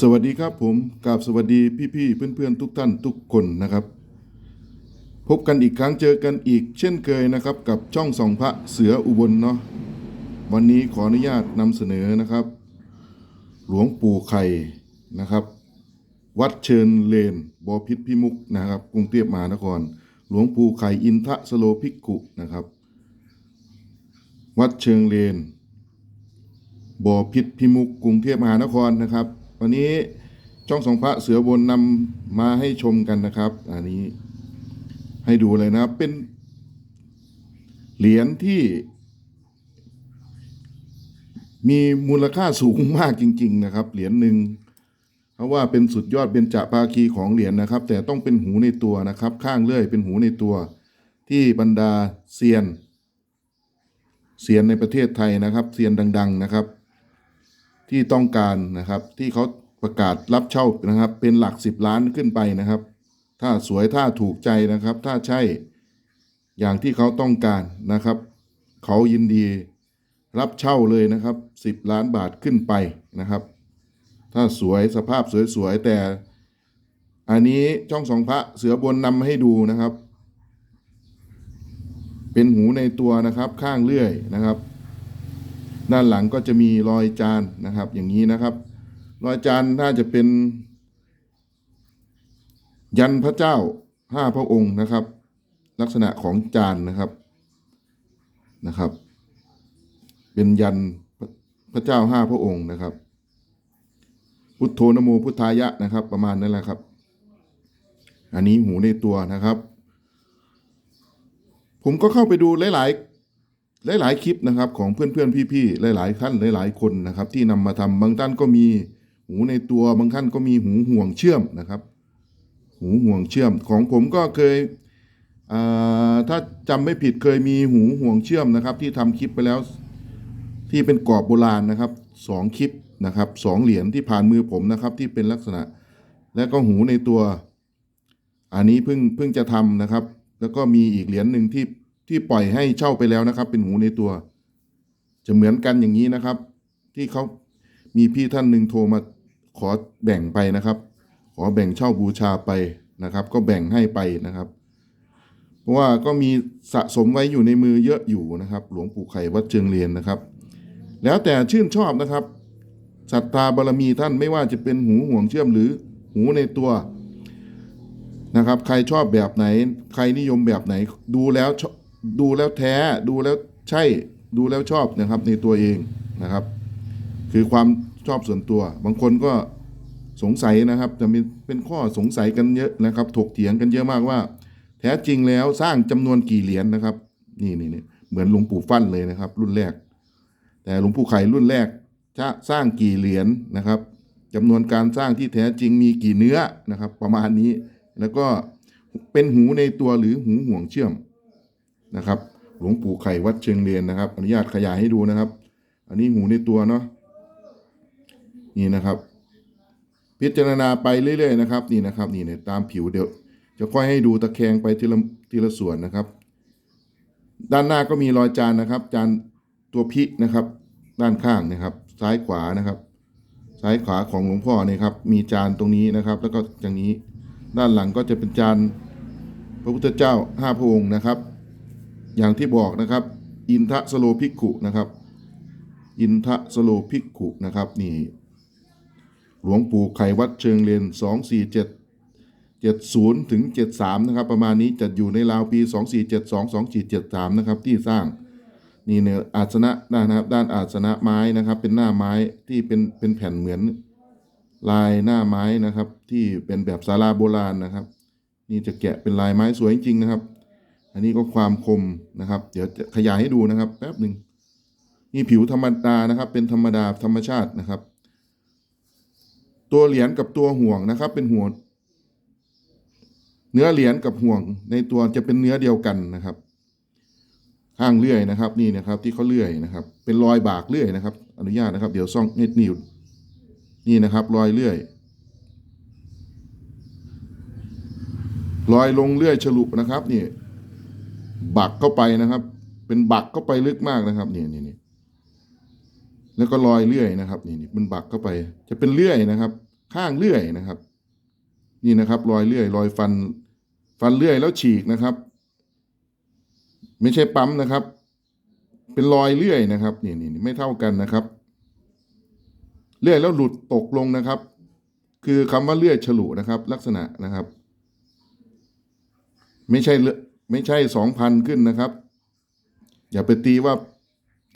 สวัสดีครับผมกราบสวัสดีพี่ๆเพื่อนๆทุกท่านทุกคนนะครับ พบกันอีกครั้งเจอกันอีก เช่นเคยนะครับ กับช่องส่องพระเสืออุบลเนาะวันนี้ขออนุญาตนำเสนอนะครับ หลวงปู่ไข่นะครับ วัดเชิญเลนบอพิษพิมุกนะครับกรุงเทพมหานคร หลวงปู่ไข่อินทะสโลภิกขุนะครับ วัดเชิงเลนบ่อพิษพิมุกกรุงเทพมหานครนะครับ วันนี้ช่องสองพระเสือบนนำมาให้ชมกันนะครับ อันนี้ให้ดูเลยนะครับ เป็น เหรียญที่มีมูลค่าสูงมากจริง ๆ นะครับ เหรียญหนึ่งเพราะว่าเป็นสุดยอดเป็นจะภาคีของเหรียญนะครับ แต่ต้องเป็นหูในตัวนะครับ ข้างเลื่อยเป็นหูในตัว ที่บรรดาเซียนเซียนในประเทศไทยนะครับเซียนดัง ๆ นะครับ ที่ต้องการนะครับ ที่เขาประกาศรับเช่านะครับ เป็นหลักสิบล้านขึ้นไปนะครับ ถ้าสวยถ้าถูกใจนะครับ ถ้าใช่อย่างที่เขาต้องการนะครับ เขายินดีรับเช่าเลยนะครับสิบล้านบาทขึ้นไปนะครับ ถ้าสวยสภาพสวยๆแต่อันนี้ช่องสองพระเสือบนนำมาให้ดูนะครับ เป็นหูในตัวนะครับข้างเลื่อยนะครับ ด้านหลังก็จะมีรอยจานนะครับ อย่างนี้นะครับ รอยจานน่าจะเป็น ยันพระเจ้าห้าพระองค์นะครับ ลักษณะของจานนะครับนะครับ เป็นยันพระเจ้าห้าพระองค์นะครับ พุทโธนโมพุทธายะนะครับ ประมาณนั้นแหละครับ อันนี้หูในตัวนะครับ ผมก็เข้าไปดูหลาย ๆ หลาย ๆ คลิปนะครับของเพื่อนๆพี่ๆหลาย ๆ ท่านหลาย ๆ คนนะครับ ที่นำมาทำบางท่านก็มีหูในตัวบางท่านก็มีหูห่วงเชื่อมนะครับ หูห่วงเชื่อมของผมก็เคยถ้าจำไม่ผิดเคยมีหูห่วงเชื่อมนะครับ ที่ทำคลิปไปแล้ว ที่เป็นกรอบโบราณนะครับสองคลิปนะครับสองเหรียญที่ผ่านมือผมนะครับที่เป็นลักษณะ และก็หูในตัว อันนี้เพิ่งเพิ่งจะทำนะครับ แล้วก็มีอีกเหรียญหนึ่งที่ ที่ปล่อยให้เช่าไปแล้วนะครับ เป็นหูในตัว จะเหมือนกันอย่างนี้นะครับ ที่เขามีพี่ท่านหนึ่งโทรมาขอแบ่งไปนะครับ ขอแบ่งเช่าบูชาไปนะครับ ก็แบ่งให้ไปนะครับ เพราะว่าก็มีสะสมไว้อยู่ในมือเยอะอยู่นะครับ หลวงปู่ไข่วัดเชิงเรียนนะครับ แล้วแต่ชื่นชอบนะครับศรัทธาบารมีท่านไม่ว่าจะเป็นหูห่วงเชื่อมหรือหูในตัวนะครับ ใครชอบแบบไหน ใครนิยมแบบไหนดูแล้ว ดูแล้วแท้ดูแล้วใช่ดูแล้วชอบนะครับในตัวเองนะครับ คือความชอบส่วนตัว บางคนก็สงสัยนะครับจะมีเป็นข้อสงสัยกันเยอะนะครับ ถกเถียงกันเยอะมากว่า แท้จริงแล้วสร้างจำนวนกี่เหรียญนะครับ นี่นี่นี่เหมือนหลวงปู่ฟั่นเลยนะครับ รุ่นแรก แต่หลวงปู่ไข่รุ่นแรกจะสร้างกี่เหรียญนะครับจำนวนการสร้างที่แท้จริงมีกี่เนื้อนะครับ ประมาณนี้แล้วก็เป็นหูในตัวหรือหูห่วงเชื่อม นะครับ หลวงปู่ไข่วัดเชิงเรียนนะครับ อนุญาตขยายให้ดูนะครับ อันนี้หูในตัวเนาะนี่นะครับ พิจารณาไปเรื่อยๆนะครับนี่นะครับนี่เนี่ยตามผิวเดี๋ยว จะค่อยให้ดูตะแคงไปทีละทีละส่วนนะครับ ด้านหน้าก็มีรอยจานนะครับ จานตัวพินะครับ ด้านข้างนะครับ ซ้ายขวานะครับ ซ้ายขวาของหลวงพ่อเนี่ยครับ มีจานตรงนี้นะครับ แล้วก็อย่างนี้ ด้านหลังก็จะเป็นจานพระพุทธเจ้าห้าพระองค์นะครับ อย่างที่บอกนะครับ อินทะสโลภิกขุนะครับ อินทะสโลภิกขุนะครับนี่หลวงปู่ไขวัดเชิงเลนสองสี่เจ็ดเจ็ดศูนย์ถึงเจ็ดสามนะครับประมาณนี้จะอยู่ในราวปีสองสี่เจ็ดสองสองสี่เจ็ดสามนะครับที่สร้างนี่เนี่ยอาสนะด้านนะครับด้านอาสนะไม้นะครับ เป็นหน้าไม้ที่เป็นเป็นแผ่นเหมือนลายหน้าไม้นะครับ ที่เป็นแบบศาลาโบราณนะครับ นี่จะแกะเป็นลายไม้สวยจริงๆนะครับ อันนี้ก็ความคมนะครับ เดี๋ยวขยายให้ดูนะครับแป๊บหนึ่งนี่ผิวธรรมดานะครับ เป็นธรรมดาธรรมชาตินะครับ ตัวเหรียญกับตัวห่วงนะครับ เป็นห่วงเนื้อเหรียญกับห่วง ในตัวจะเป็นเนื้อเดียวกันนะครับ ข้างเลื่อยนะครับ นี่นะครับ ที่เขาเลื่อยนะครับ เป็นรอยบากเลื่อยนะครับ อนุญาตนะครับ เดี๋ยวซ่องเน็ตนิวนี่นะครับ รอยเลื่อยรอยลงเลื่อยฉลุนะครับ นี่ บักเข้าไปนะครับ เป็นบักเข้าไปลึกมากนะครับนี่นี่นี่แล้วก็รอยเลื่อยนะครับนี่นี่มันบักเข้าไป จะเป็นเลื่อยนะครับ ข้างเลื่อยนะครับ นี่นะครับรอยเลื่อยรอยฟัน ฟันเลื่อยแล้วฉีกนะครับ ไม่ใช่ปั๊มนะครับ เป็นรอยเลื่อยนะครับนี่นี่นี่ไม่เท่ากันนะครับ เลื่อยแล้วหลุดตกลงนะครับ คือคำว่าเลื่อยฉลุนะครับ ลักษณะนะครับ ไม่ใช่เลื่อ ไม่ใช่สองพันขึ้นนะครับ อย่าไปตีว่า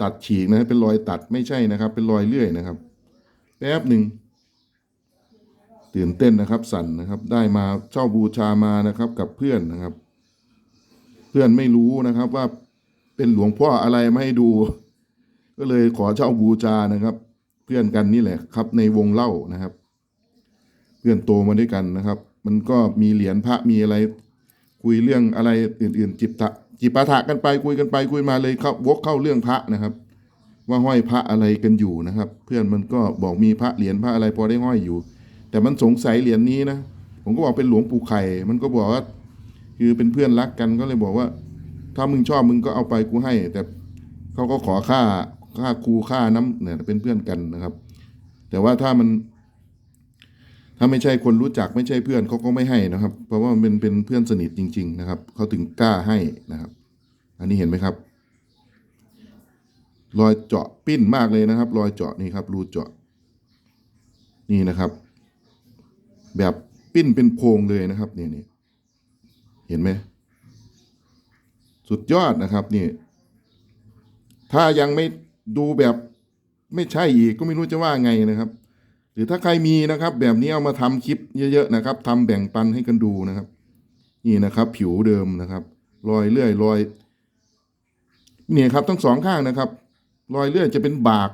ตัดฉีกนะเป็นรอยตัดไม่ใช่นะครับ เป็นรอยเลื่อยนะครับ แป๊บหนึ่งตื่นเต้นนะครับ สั่นนะครับ ได้มาเช่าบูชามานะครับ กับเพื่อนนะครับ เพื่อนไม่รู้นะครับว่าเป็นหลวงพ่ออะไรไมาให้ดู ก็เลยขอเช่าบูชานะครับ เพื่อนกันนี่แหละครับ ในวงเล่านะครับ เพื่อนโตมาด้วยกันนะครับ มันก็มีเหรียญพระมีอะไร คุยเรื่องอะไรอื่น ๆ จิบตะจิปาถะกันไปคุยกันไปคุยมาเลยเข้าวกเข้าเรื่องพระนะครับ ว่าห้อยพระอะไรกันอยู่นะครับ เพื่อนมันก็บอกมีพระเหรียญพระอะไรพอได้ห้อยอยู่ แต่มันสงสัยเหรียญนี้นะผมก็บอกเป็นหลวงปู่ไข่ มันก็บอกว่า คือเป็นเพื่อนรักกันก็เลยบอกว่า ถ้ามึงชอบมึงก็เอาไปกูให้ แต่เขาก็ขอค่าค่าครูค่าน้ำเนี่ยเป็นเพื่อนกันนะครับ แต่ว่าถ้ามัน ถ้าไม่ใช่คนรู้จักไม่ใช่เพื่อนเขาก็ไม่ให้นะครับ เพราะว่ามันเป็นเป็นเพื่อนสนิทจริง ๆ นะครับเขาถึงกล้าให้นะครับ อันนี้เห็นไหมครับ รอยเจาะปิ้นมากเลยนะครับ รอยเจาะนี่ครับรูเจาะ นี่นะครับ แบบปิ้นเป็นโพรงเลยนะครับนี่นี่เห็นไหมสุดยอดนะครับนี่ถ้ายังไม่ดูแบบไม่ใช่อีกก็ไม่รู้จะว่าไงนะครับ หรือถ้าใครมีนะครับ แบบนี้เอามาทำคลิปเยอะๆนะครับทำแบ่งปันให้กันดูนะครับ นี่นะครับ ผิวเดิมนะครับ รอยเลื่อยรอยเนี่ยครับทั้งสองข้างนะครับ รอยเลื่อยจะเป็นบาก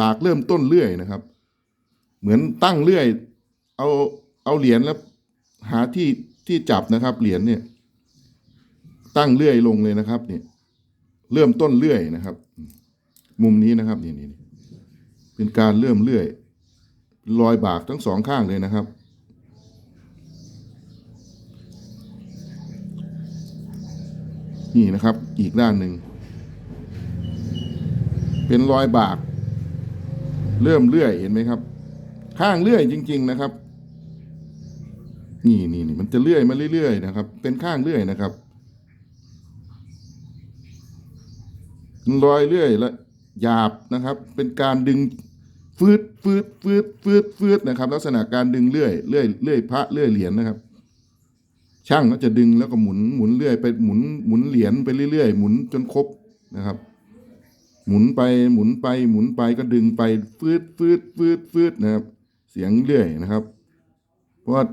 บากเริ่มต้นเลื่อยนะครับ เหมือนตั้งเลื่อย เอาเอาเหรียญแล้ว หาที่ที่จับนะครับ เหรียญเนี่ย ตั้งเลื่อยลงเลยนะครับ เนี่ย เริ่มต้นเลื่อยนะครับ มุมนี้นะครับนี่นี่เป็นการเริ่มเลื่อย รอยบากทั้งสองข้างเลยนะครับ นี่นะครับอีกด้านหนึ่ง เป็นรอยบาก เริ่มเลื่อยเห็นไหมครับ ข้างเลื่อยจริง ๆ นะครับ นี่นี่นี่มันจะเลื่อยมาเรื่อยๆนะครับ เป็นข้างเลื่อยนะครับรอยเลื่อยและหยาบนะครับ เป็นการดึง ฟืดฟืดฟืดฟืดฟืดนะครับ ลักษณะการดึงเลื่อยเลื่อยเลื่อยพระเลื่อยเหรียญนะครับ ช่างก็จะดึงแล้วก็หมุนหมุนเลื่อยไปหมุนหมุนเหรียญไปเรื่อยๆ หมุนจนครบนะครับ หมุนไปหมุนไปหมุนไปก็ดึงไปฟืดฟืดฟืดฟืดนะครับ เสียงเลื่อยนะครับ เพราะว่า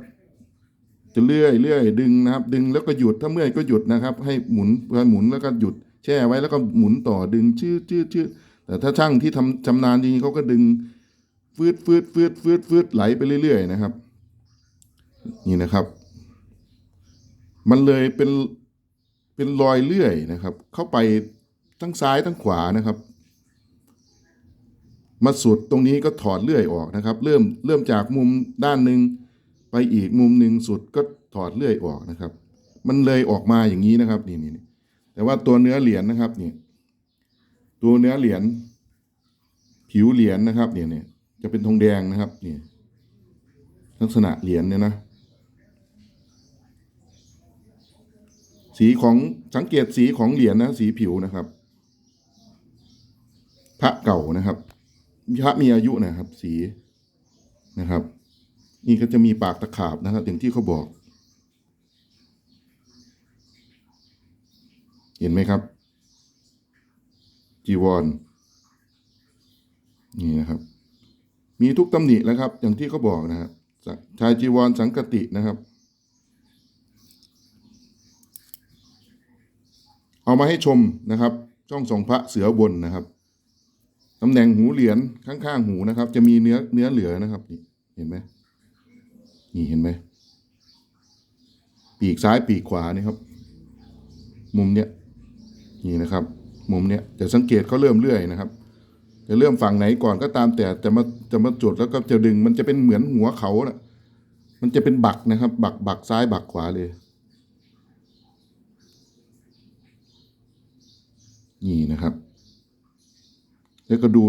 จะเลื่อยเลื่อยดึงนะครับ ดึงแล้วก็หยุดถ้าเมื่อยก็หยุดนะครับ ให้หมุนพอหมุนแล้วก็หยุดแช่ไว้แล้วก็หมุนต่อดึงชื่อชื่อชื่อแต่ถ้าช่างที่ทำชำนาญจริงๆเขาก็ดึง ฟืดฟืดฟืดฟืดฟืดไหลไปเรื่อย ๆ นะครับ นี่นะครับ มันเลยเป็นเป็นรอยเลื่อยนะครับ เข้าไปทั้งซ้ายทั้งขวานะครับ มาสุดตรงนี้ก็ถอดเลื่อยออกนะครับ เริ่มเริ่มจากมุมด้านหนึ่งไปอีกมุมหนึ่งสุดก็ถอดเลื่อยออกนะครับ มันเลยออกมาอย่างนี้นะครับนี่นี่แต่ว่าตัวเนื้อเหรียญนะครับนี่ตัวเนื้อเหรียญผิวเหรียญนะครับเนี่ยเนี่ย จะเป็นทองแดงนะครับนี่ลักษณะเหรียญเนี่ยนะ สีของสังเกตสีของเหรียญนะสีผิวนะครับ พระเก่านะครับพระมีอายุนะครับ สีนะครับ นี่ก็จะมีปากตะขาบนะครับอย่างที่เขาบอก เห็นไหมครับ จีวร นี่นะครับ มีทุกตำหนิแล้วครับ อย่างที่เขาบอกนะครับชายจีวรสังกตินะครับ เอามาให้ชมนะครับ ช่องสองพระเสือบนนะครับตำแหน่งหูเหรียญข้างๆหูนะครับ จะมีเนื้อเนื้อเหลือนะครับนี่เห็นไหมนี่เห็นไหมปีกซ้ายปีกขวานี่ครับ มุมเนี้ยนี่นะครับ มุมเนี้ยจะสังเกตเขาเริ่มเลื่อยนะครับ จะเริ่มฝั่งไหนก่อนก็ตามแต่จะมาจะมาจุดแล้วก็จะดึง มันจะเป็นเหมือนหัวเขาแหละมันจะเป็นบักนะครับ บักบักซ้ายบักขวาเลย นี่นะครับ แล้วก็ดู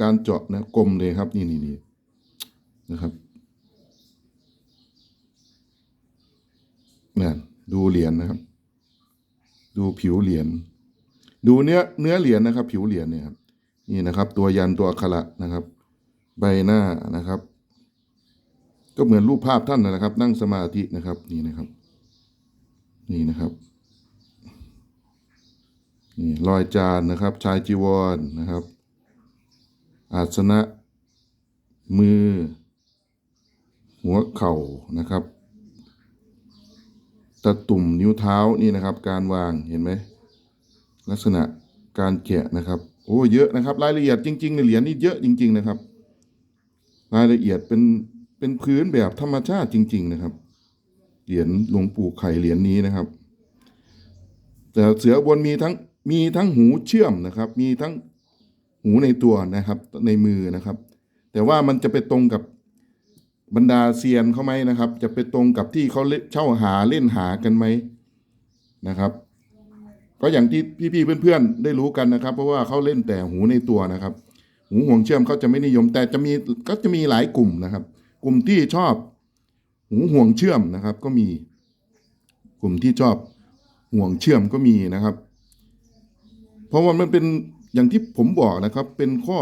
การเจาะนะกลมเลยครับ นี่นี่นี่นะครับนี่ดูเหรียญนะครับ ดูผิวเหรียญดูเนื้อเนื้อเหรียญนะครับ ผิวเหรียญเนี่ยครับ นี่นะครับ ตัวยันตัวอักขระนะครับ ใบหน้านะครับ ก็เหมือนรูปภาพท่านนะครับ นั่งสมาธินะครับนี่นะครับ นี่นะครับนี่รอยจานนะครับ ชายจีวรนะครับ อาสนะ มือ หัวเข่านะครับตะตุ่มนิ้วเท้านี่นะครับ การวางเห็นไหมลักษณะการแกะนะครับ โอ้เยอะนะครับ รายละเอียดจริงๆในเหรียญนี่เยอะจริง ๆนะครับ รายละเอียดเป็นเป็นพื้นแบบธรรมชาติจริง ๆ นะครับ เหรียญหลวงปู่ไข่เหรียญนี้นะครับ แต่เสือบนมีทั้งมีทั้งหูเชื่อมนะครับ มีทั้งหูในตัวนะครับ ในมือนะครับ แต่ว่ามันจะไปตรงกับบรรดาเซียนเขาไหมนะครับ จะไปตรงกับที่เขาเล่เช่าหาเล่นหากันไหมนะครับ ก็อย่างที่พี่ๆเพื่อนๆได้รู้กันนะครับ เพราะว่าเขาเล่นแต่หูในตัวนะครับ หูห่วงเชื่อมเขาจะไม่นิยม แต่จะมีก็จะมีหลายกลุ่มนะครับ กลุ่มที่ชอบหูห่วงเชื่อมนะครับ ก็มี กลุ่มที่ชอบห่วงเชื่อมก็มีนะครับ เพราะว่ามันเป็นอย่างที่ผมบอกนะครับ เป็นข้อ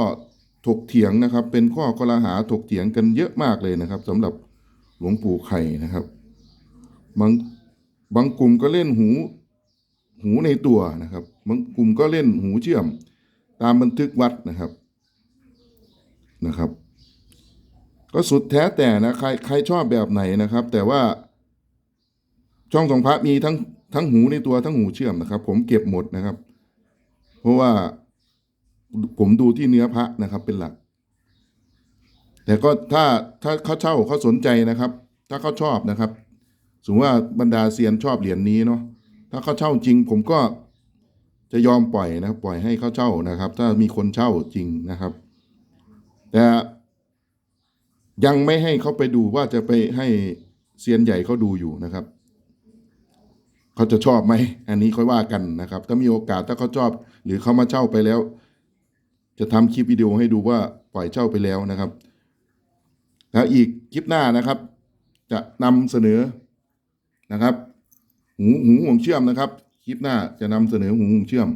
ถกเถียงนะครับ เป็นข้อกลาหาถกเถียงกันเยอะมากเลยนะครับสำหรับหลวงปู่ไข่นะครับ บางบางกลุ่มก็เล่นหู หูในตัวนะครับ บางกลุ่มก็เล่นหูเชื่อม ตามบันทึกวัดนะครับนะครับ ก็สุดแท้แต่นะใครใครชอบแบบไหนนะครับ แต่ว่า ช่องสองพระมีทั้งทั้งหูในตัวทั้งหูเชื่อมนะครับ ผมเก็บหมดนะครับ เพราะว่าผมดูที่เนื้อพระนะครับเป็นหลัก แต่ก็ถ้าถ้าเขาเช่าเขาสนใจนะครับ ถ้าเขาชอบนะครับสมมติว่าบรรดาเซียนชอบเหรียญนี้เนาะ ถ้าเขาเช่าจริง ผมก็จะยอมปล่อยนะครับปล่อยให้เขาเช่านะครับ ถ้ามีคนเช่าจริงนะครับ แต่ยังไม่ให้เขาไปดูว่าจะไปให้เซียนใหญ่เขาดูอยู่นะครับเขาจะชอบไหมอันนี้ค่อยว่ากันนะครับ ถ้ามีโอกาสถ้าเขาชอบ หรือเขามาเช่าไปแล้ว จะทำคลิปวิดีโอให้ดูว่าปล่อยเช่าไปแล้วนะครับ แล้วอีกคลิปหน้านะครับ จะนำเสนอนะครับ หูหูห่วงเชื่อมนะครับ คลิปหน้าจะนำเสนอหูห่วงเชื่อม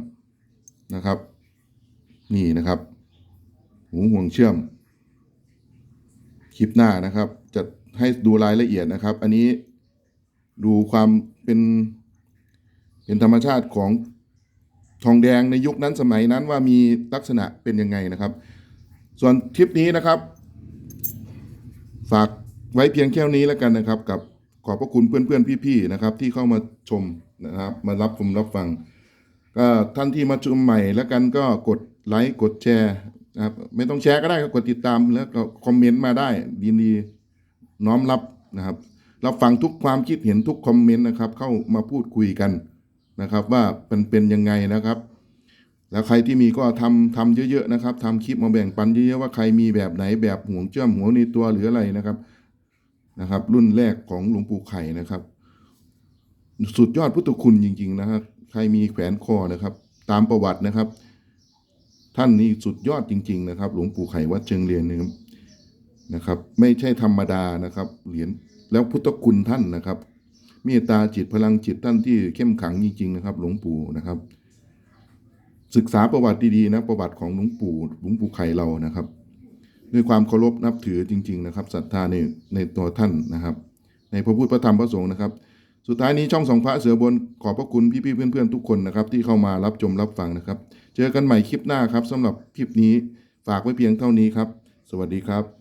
นะครับ นี่นะครับ หูห่วงเชื่อม คลิปหน้านะครับ จะให้ดูรายละเอียดนะครับ อันนี้ดูความเป็น เป็นธรรมชาติของทองแดงในยุคนั้นสมัยนั้นว่ามีลักษณะเป็นยังไงนะครับ ส่วนคลิปนี้นะครับ ฝากไว้เพียงแค่นี้แล้วกันนะครับกับ ขอบพระคุณเพื่อนๆพี่ๆนะครับ ที่เข้ามาชมนะครับ มารับชมรับฟัง ก็ท่านที่มาชมใหม่แล้วกันก็กดไลค์กดแชร์นะครับไม่ต้องแชร์ก็ได้ก็กดติดตามแล้วก็คอมเมนต์มาได้ยินดีน้อมรับนะครับรับฟังทุกความคิดเห็นทุกคอมเมนต์นะครับ เข้ามาพูดคุยกันนะครับ ว่าเป็นเป็นยังไงนะครับ แล้วใครที่มีก็ทำทำเยอะๆนะครับทำคลิปมาแบ่งปันเยอะๆว่าใครมีแบบไหนแบบห่วงเชื่อมหัวในตัวหรืออะไรนะครับ นะครับ รุ่นแรกของหลวงปู่ไข่นะครับ สุดยอดพุทธคุณจริง ๆ นะครับใครมีแขวนคอนะครับ ตามประวัตินะครับ ท่านนี่สุดยอดจริง ๆ นะครับ หลวงปู่ไข่วัดเชิงเรียนนะครับนะครับ ไม่ใช่ธรรมดานะครับ เหรียญแล้วพุทธคุณท่านนะครับเมตตาจิตพลังจิตท่านที่เข้มขังจริงๆนะครับ หลวงปู่นะครับ ศึกษาประวัติดีๆนะประวัติของหลวงปู่หลวงปู่ไข่เรานะครับ ด้วยความเคารพนับถือจริง ๆ นะครับศรัทธาในในตัวท่านนะครับ ในพระพุทธพระธรรมพระสงฆ์นะครับ สุดท้ายนี้ช่องสองพระเสือบนขอบพระคุณพี่ๆเพื่อนๆทุกคนนะครับ ที่เข้ามารับชมรับฟังนะครับ เจอกันใหม่คลิปหน้าครับสำหรับคลิปนี้ฝากไว้เพียงเท่านี้ครับ สวัสดีครับ